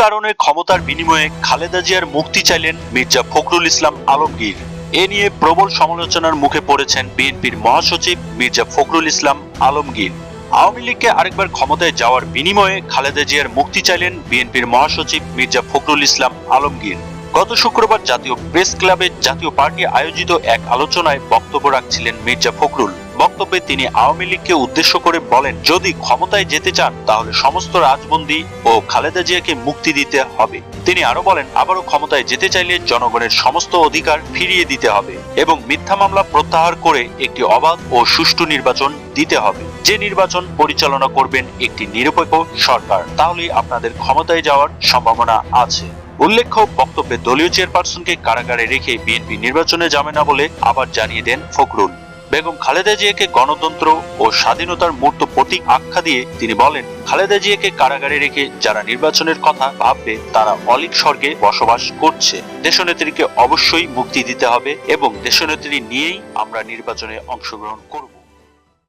কারণে ক্ষমতার বিনিময়ে খালেদা জিয়ার মুক্তি চাইলেন মির্জা ফখরুল ইসলাম আলমগীর। এ নিয়ে প্রবল সমালোচনার মুখে পড়েছেন বিএনপির মহাসচিব মির্জা ফখরুল ইসলাম আলমগীর। আওয়ামী লীগকে আরেকবার ক্ষমতায় যাওয়ার বিনিময়ে খালেদা জিয়ার মুক্তি চাইলেন বিএনপির মহাসচিব মির্জা ফখরুল ইসলাম আলমগীর। গত শুক্রবার জাতীয় প্রেস ক্লাবে জাতীয় পার্টি আয়োজিত এক আলোচনায় বক্তব্য রাখছিলেন মির্জা ফখরুল। বক্তব্যে তিনি আওয়ামী লীগকে উদ্দেশ্য করে বলেন, যদি ক্ষমতায় যেতে চান, তাহলে সমস্ত রাজবন্দী ও খালেদা জিয়াকে মুক্তি দিতে হবে। তিনি আরও বলেন, আবারও ক্ষমতায় যেতে চাইলে জনগণের সমস্ত অধিকার ফিরিয়ে দিতে হবে এবং মিথ্যা মামলা প্রত্যাহার করে একটি অবাধ ও সুষ্ঠু নির্বাচন দিতে হবে। যে নির্বাচন পরিচালনা করবেন একটি নিরপেক্ষ সরকার। তাহলেই আপনাদের ক্ষমতায় যাওয়ার সম্ভাবনা আছে। উল্লেখ্য, বক্তব্যে দলীয় চেয়ারপারসনকে কারাগারে রেখে বিএনপি নির্বাচনে যাবে না বলে আবার জানিয়ে দেন ফখরুল। বেগম খালেদা জিয়াকে গণতন্ত্র ও স্বাধীনতার মূর্ত প্রতীক আখ্যা দিয়ে তিনি বলেন, খালেদা জিয়াকে কারাগারে রেখে যারা নির্বাচনের কথা ভাববে, তারা অলিক স্বর্গে বসবাস করছে। দেশনেত্রীকে অবশ্যই মুক্তি দিতে হবে এবং দেশনেত্রী নিয়েই আমরা নির্বাচনে অংশগ্রহণ করব।